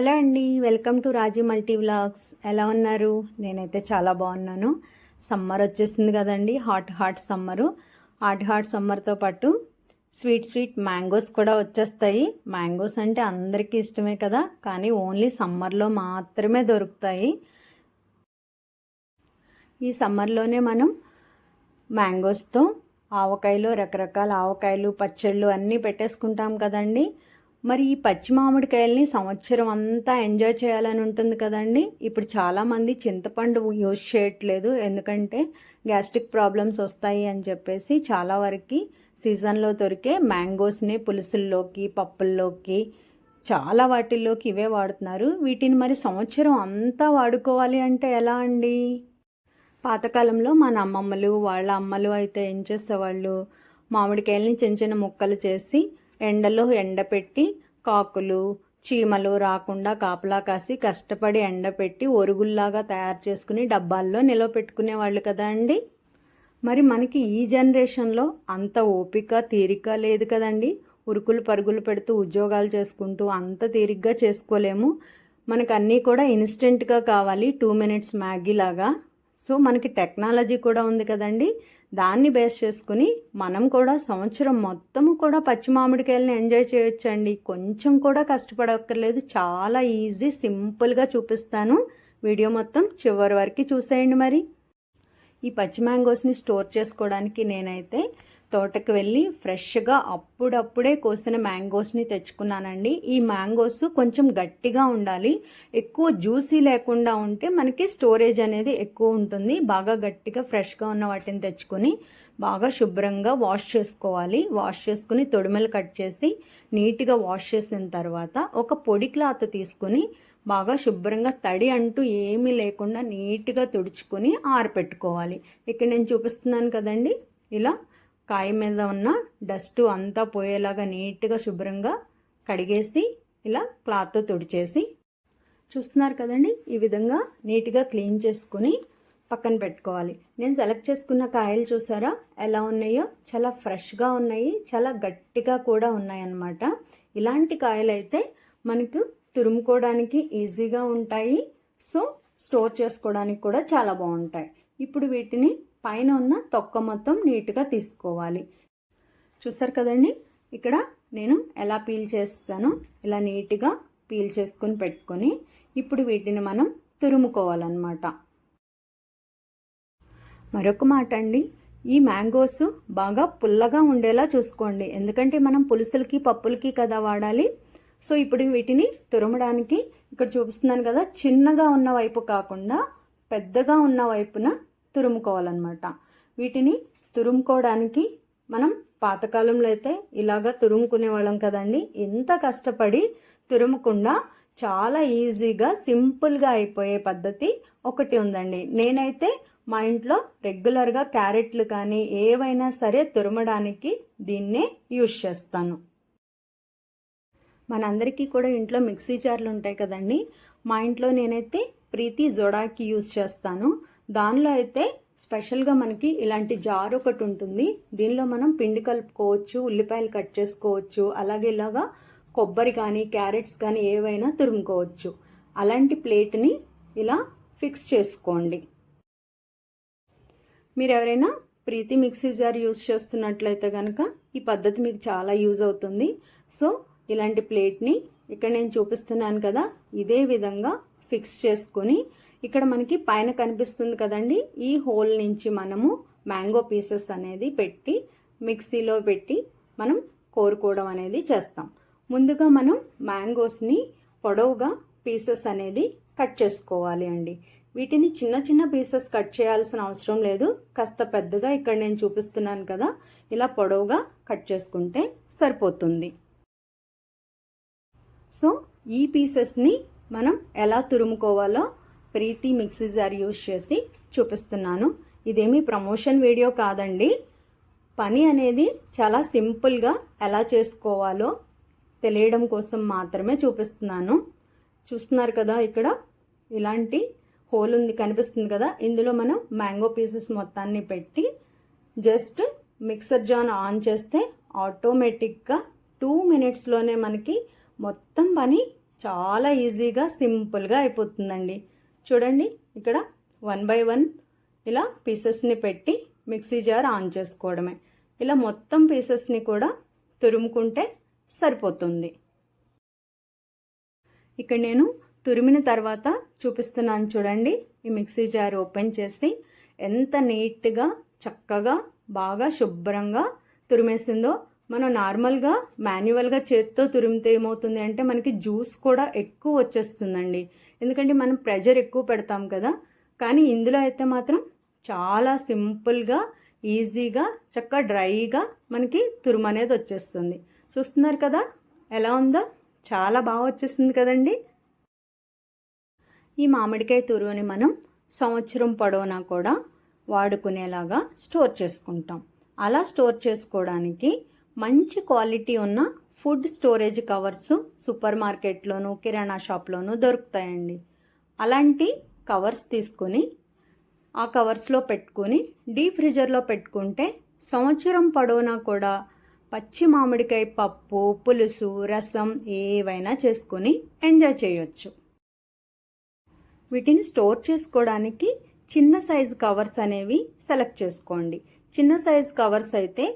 Hello అండి welcome to Raji multi vlogs. ఎలా ఉన్నారు? నేనైతే చాలా బాగున్నాను. సమ్మర్ వచ్చేసింది కదండి hot hot summer. Hot hot సమ్మర్తో పాటు స్వీట్ స్వీట్ మ్యాంగోస్ కూడా వచ్చేస్తాయి. మ్యాంగోస్ అంటే అందరికీ ఇష్టమే కదా కానీ ఓన్లీ సమ్మర్లో మాత్రమే దొరుకుతాయి. ఈ సమ్మర్లోనే మనం మ్యాంగోస్తో ఆవకాయలు రకరకాల ఆవకాయలు పచ్చళ్ళు అన్నీ పెట్టేసుకుంటాం కదండీ. మరి ఈ పచ్చి మామిడికాయల్ని సంవత్సరం అంతా ఎంజాయ్ చేయాలని ఉంటుంది కదండి. ఇప్పుడు చాలామంది చింతపండు యూజ్ చేయట్లేదు. ఎందుకంటే గ్యాస్ట్రిక్ ప్రాబ్లమ్స్ వస్తాయి అని చెప్పేసి చాలా వరకు సీజన్లో దొరికే మ్యాంగోస్ని పులుసుల్లోకి పప్పుల్లోకి చాలా వాటిల్లోకి ఇవే వాడుతున్నారు. వీటిని మరి సంవత్సరం అంతా వాడుకోవాలి అంటే ఎలా అండి? పాతకాలంలో మన అమ్మమ్మలు వాళ్ళ అమ్మలు అయితే ఏం చేసేవాళ్ళు? మామిడికాయలని చిన్న చిన్న ముక్కలు చేసి ఎండలో ఎండపెట్టి కాకులు చీమలు రాకుండా కాపలా కాసి కష్టపడి ఎండపెట్టి ఒరుగుల్లాగా తయారు చేసుకుని డబ్బాల్లో నిలవ పెట్టుకునేవాళ్ళు కదా అండి? మరి మనకి ఈ జనరేషన్లో అంత ఓపిక తీరిక లేదు కదండి. ఉరుకులు పరుగులు పెడుతూ ఉద్యోగాలు చేసుకుంటూ అంత తీరిగ్గా చేసుకోలేము. మనకు అన్నీ కూడా ఇన్స్టెంట్గా కావాలి టూ మినిట్స్ మ్యాగీ లాగా సో మనకి టెక్నాలజీ కూడా ఉంది కదండి. దాన్ని బేస్ చేసుకుని మనం కూడా సంవత్సరం మొత్తము కూడా పచ్చి మామిడికాయలని ఎంజాయ్ చేయొచ్చండి. కొంచెం కూడా కష్టపడక్కర్లేదు. చాలా ఈజీ సింపుల్గా చూపిస్తాను. వీడియో మొత్తం చివరి వరకు చూసేయండి మరి. ఈ పచ్చి మ్యాంగోస్ని స్టోర్ చేసుకోవడానికి నేనైతే తోటకు వెళ్ళి ఫ్రెష్గా అప్పుడప్పుడే కోసిన మ్యాంగోస్ని తెచ్చుకున్నానండి. ఈ మ్యాంగోస్ కొంచెం గట్టిగా ఉండాలి. ఎక్కువ జ్యూసీ లేకుండా ఉంటే మనకి స్టోరేజ్ అనేది ఎక్కువ ఉంటుంది. బాగా గట్టిగా ఫ్రెష్గా ఉన్న వాటిని తెచ్చుకొని బాగా శుభ్రంగా వాష్ చేసుకోవాలి. వాష్ చేసుకుని తొడిమలు కట్ చేసి నీట్గా వాష్ చేసిన తర్వాత ఒక పొడి క్లాత్ తీసుకుని బాగా శుభ్రంగా తడి అంటూ ఏమీ లేకుండా నీట్గా తుడుచుకొని ఆరపెట్టుకోవాలి. ఇక్కడ నేను చూపిస్తున్నాను కదండి. ఇలా కాయ మీద ఉన్న డస్ట్ అంతా పోయేలాగా నీట్గా శుభ్రంగా కడిగేసి ఇలా క్లాత్తో తుడిచేసి చూస్తున్నారు కదండి? ఈ విధంగా నీట్గా క్లీన్ చేసుకుని పక్కన పెట్టుకోవాలి. నేను సెలెక్ట్ చేసుకున్న కాయలు చూసారా? ఎలా ఉన్నాయో? చాలా ఫ్రెష్గా ఉన్నాయి. చాలా గట్టిగా కూడా ఉన్నాయన్నమాట. ఇలాంటి కాయలు అయితే మనకు తురుముకోవడానికి ఈజీగా ఉంటాయి. సో స్టోర్ చేసుకోవడానికి కూడా చాలా బాగుంటాయి. ఇప్పుడు వీటిని పైన ఉన్న తొక్క మొత్తం నీట్గా తీసుకోవాలి. చూసారు కదండి? ఇక్కడ నేను ఎలా పీల్ చేస్తానో ఇలా నీట్గా పీల్ చేసుకొని పెట్టుకొని ఇప్పుడు వీటిని మనం తురుముకోవాలన్నమాట. మరొక మాట అండి ఈ మ్యాంగోస్ బాగా పుల్లగా ఉండేలా చూసుకోండి. ఎందుకంటే మనం పులుసులకి పప్పులకి కదా వాడాలి. సో ఇప్పుడు వీటిని తురమడానికి ఇక్కడ చూపిస్తున్నాను కదా చిన్నగా ఉన్న వైపు కాకుండా పెద్దగా ఉన్న వైపున తురుముకోవాలన్నమాట. వీటిని తురుముకోవడానికి మనం పాతకాలంలో అయితే ఇలాగా తురుముకునే వాళ్ళం కదండి. ఎంత కష్టపడి తురుముకుండా చాలా ఈజీగా సింపుల్గా అయిపోయే పద్ధతి ఒకటి ఉందండి. నేనైతే మా ఇంట్లో రెగ్యులర్గా క్యారెట్లు కానీ ఏవైనా సరే తురమడానికి దీన్నే యూజ్ చేస్తాను. మనందరికీ కూడా ఇంట్లో మిక్సీ జార్లు ఉంటాయి కదండి. మా ఇంట్లో నేనైతే ప్రీతి జొడాకి యూజ్ చేస్తాను. దానిలో అయితే స్పెషల్గా మనకి ఇలాంటి జార్ ఒకటి ఉంటుంది. దీనిలో మనం పిండి కలుపుకోవచ్చు ఉల్లిపాయలు కట్ చేసుకోవచ్చు అలాగే ఇలాగా కొబ్బరి కానీ క్యారెట్స్ కానీ ఏవైనా తురుముకోవచ్చు. అలాంటి ప్లేట్ని ఇలా ఫిక్స్ చేసుకోండి. మీరు ఎవరైనా ప్రీతి మిక్సీ జార్ యూస్ చేస్తున్నట్లయితే కనుక ఈ పద్ధతి మీకు చాలా యూజ్ అవుతుంది. సో ఇలాంటి ప్లేట్ని ఇక్కడ నేను చూపిస్తున్నాను కదా ఇదే విధంగా ఫిక్స్ చేసుకొని ఇక్కడ మనకి పైన కనిపిస్తుంది కదండి. ఈ హోల్ నుంచి మనము మ్యాంగో పీసెస్ అనేది పెట్టి మిక్సీలో పెట్టి మనం కోరుకోవడం అనేది చేస్తాం. ముందుగా మనం మ్యాంగోస్ని పొడవుగా పీసెస్ అనేది కట్ చేసుకోవాలి అండి. వీటిని చిన్న చిన్న పీసెస్ కట్ చేయాల్సిన అవసరం లేదు. కాస్త పెద్దగా ఇక్కడ నేను చూపిస్తున్నాను కదా. ఇలా పొడవుగా కట్ చేసుకుంటే సరిపోతుంది. సో ఈ పీసెస్ని మనం ఎలా తురుముకోవాలో ప్రీతి మిక్సీ జార్ యూజ్ చేసి చూపిస్తున్నాను. ఇదేమీ ప్రమోషన్ వీడియో కాదండి. పని అనేది చాలా సింపుల్గా ఎలా చేసుకోవాలో తెలియడం కోసం మాత్రమే చూపిస్తున్నాను. చూస్తున్నారు కదా ఇక్కడ? ఇలాంటి హోల్ ఉంది కనిపిస్తుంది కదా? ఇందులో మనం మ్యాంగో పీసెస్ మొత్తాన్ని పెట్టి జస్ట్ మిక్సర్ జాన్ ఆన్ చేస్తే ఆటోమేటిక్గా టూ మినిట్స్లోనే మనకి మొత్తం పని చాలా ఈజీగా సింపుల్గా అయిపోతుందండి. చూడండి ఇక్కడ వన్ బై వన్ ఇలా పీసెస్ని పెట్టి మిక్సీ జార్ ఆన్ చేసుకోవడమే. ఇలా మొత్తం పీసెస్ని కూడా తురుముకుంటే సరిపోతుంది. ఇక్కడ నేను తురిమిన తర్వాత చూపిస్తున్నాను చూడండి ఈ మిక్సీ జార్ ఓపెన్ చేసి ఎంత నీట్గా చక్కగా బాగా శుభ్రంగా తురిమేసిందో మనం నార్మల్గా మాన్యువల్గా చేత్తో తురిమితే ఏమవుతుంది అంటే మనకి జ్యూస్ కూడా ఎక్కువ వచ్చేస్తుందండి. ఎందుకంటే మనం ప్రెజర్ ఎక్కువ పెడతాం కదా. కానీ ఇందులో అయితే మాత్రం చాలా సింపుల్గా ఈజీగా చక్కగా డ్రైగా మనకి తురుము అనేది వచ్చేస్తుంది. చూస్తున్నారు కదా? ఎలా ఉందో? చాలా బాగా వచ్చేసింది కదండి. ఈ మామిడికాయ తురువుని మనం సంవత్సరం పొడవునా కూడా వాడుకునేలాగా స్టోర్ చేసుకుంటాం. అలా స్టోర్ చేసుకోవడానికి మంచి క్వాలిటీ ఉన్న ఫుడ్ స్టోరేజ్ కవర్స్ సూపర్ మార్కెట్లోను కిరాణా షాప్లోనూ దొరుకుతాయండి. అలాంటి కవర్స్ తీసుకొని ఆ కవర్స్లో పెట్టుకొని డీప్ ఫ్రిజర్లో పెట్టుకుంటే సంవత్సరం పొడవునా కూడా పచ్చి మామిడికాయ పప్పు పులుసు రసం ఏవైనా చేసుకొని ఎంజాయ్ చేయొచ్చు. వీటిని స్టోర్ చేసుకోవడానికి చిన్న సైజు కవర్స్ అనేవి సెలెక్ట్ చేసుకోండి. చిన్న సైజు కవర్స్ అయితే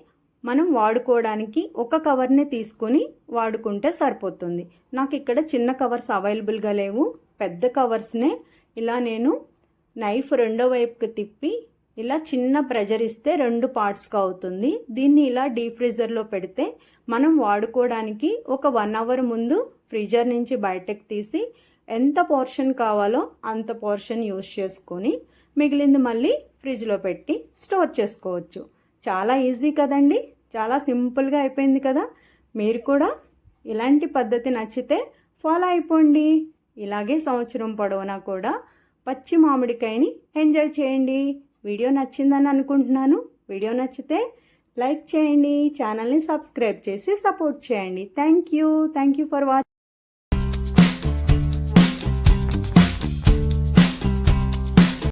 మనం వాడుకోవడానికి ఒక కవర్ని తీసుకొని వాడుకుంటే సరిపోతుంది. నాకు ఇక్కడ చిన్న కవర్స్ అవైలబుల్గా లేవు. పెద్ద కవర్స్నే ఇలా నేను నైఫ్ రెండో వైపుకి తిప్పి ఇలా చిన్న ప్రెజర్ ఇస్తే రెండు పార్ట్స్గా అవుతుంది. దీన్ని ఇలా డీప్ ఫ్రీజర్లో పెడితే మనం వాడుకోవడానికి ఒక వన్ అవర్ ముందు ఫ్రీజర్ నుంచి బయటకు తీసి ఎంత పోర్షన్ కావాలో అంత పోర్షన్ యూస్ చేసుకొని మిగిలింది మళ్ళీ ఫ్రిడ్జ్లో పెట్టి స్టోర్ చేసుకోవచ్చు. చాలా ఈజీ కదండి? చాలా సింపుల్గా అయిపోయింది కదా? మీరు కూడా ఇలాంటి పద్ధతి నచ్చితే ఫాలో అయిపోండి. ఇలాగే సంవత్సరం పొడవునా కూడా పచ్చి మామిడికాయని ఎంజాయ్ చేయండి. వీడియో నచ్చిందని అనుకుంటున్నాను. వీడియో నచ్చితే లైక్ చేయండి. ఛానల్ని సబ్స్క్రైబ్ చేసి సపోర్ట్ చేయండి. Thank you. Thank you for watching